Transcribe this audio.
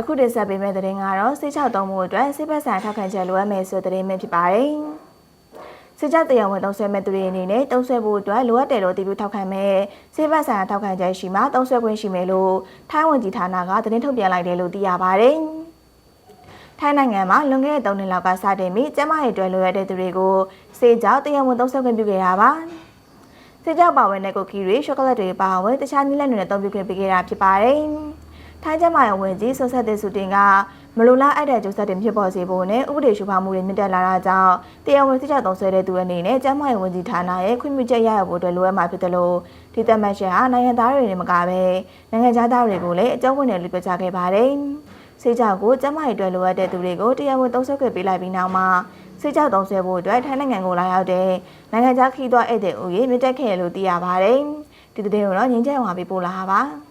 အခုတင်ဆက်ပေးမယ့်သတင်းကတော့စိတ်ချသုံးမှုအတွက်စိတ်ပတ်ဆိုင်ထောက်ခံချက်လိုအပ်မယ်ဆိုတဲ့သတင်းပဲဖြစ်ပါတယ်။စိတ်ချတရားဝင်သုံးဆွဲမဲ့သူတွေအနေနဲ့သုံးဆွဲဖို့အတွက်လိုအပ်တယ်လို့တည်ပြုထောက်ခံမဲ့စိတ်ပတ်ဆိုင်ထောက်ခံချက်ရှိမှသုံးဆွဲခွင့်ရှိမယ်လို့ထိုင်းဝန်ကြီးဌာနကသတင်းထုတ်ပြန်လိုက်တယ်လို့သိရပါတယ်။ထိုင်းနိုင်ငံမှာလွန်ခဲ့တဲ့3နှစ်လောက်ကစတင်ပြီးကျန်းမာရေးအတွက်လိုအပ်တဲ့သူတွေကိုစေကြောက်တရားဝင်သုံးဆွဲခွင့်ပြုခဲ့တာပါ။စေကြောက်ပါဝင်တဲ့ကိုကီတွေရှော့ကလက်တွေပါဝင်တခြားနည်းလမ်းတွေနဲ့သုံးပြုခွင့်ပေးခဲ့တာဖြစ်ပါတယ်။ ထိုင်းကျန်းမာရေးဝန်ကြီးဆွဆက်တဲ့စုတင်ကမလိုလားအပ်တဲ့ကျိုးဆက်တွေဖြစ်ပေါ်စေဖို့နဲ့ဥပဒေရှုဖောက်မှုတွေမြင့်တက်လာတာကြောင့်တရားဝင်စေကြောက်သုံးဆွဲတဲ့သူအနေနဲ့ကျန်းမာရေးဝန်ကြီးဌာနရဲ့ခွင့်ပြုချက်ရရဖို့အတွက်လိုအပ်မှာဖြစ်တယ်လို့ဒီသက်မှတ်ချက်ဟာနိုင်ငံသားတွေနဲ့မကဘဲနိုင်ငံသားတွေကိုလည်းအကြောင်းဝင်တယ်လို့ပြောကြားခဲ့ပါတယ်။စေကြောက်ကိုကျန်းမာရေးအတွက်လိုအပ်တဲ့သူတွေကိုတရားဝင်သုံးဆွဲခွင့်ပေးလိုက်ပြီးနောက်မှာစေကြောက်သုံးဆွဲဖို့အတွက်ထိုင်းနိုင်ငံကိုလာရောက်တဲ့နိုင်ငံခြားခီးသွွားဧည့်သည်ဦးရေမြင့်တက်ခဲ့တယ်လို့သိရပါတယ်။ဒီတဲ့ကိုတော့ငင်းချက်ဟောပေးပို့လာပါ။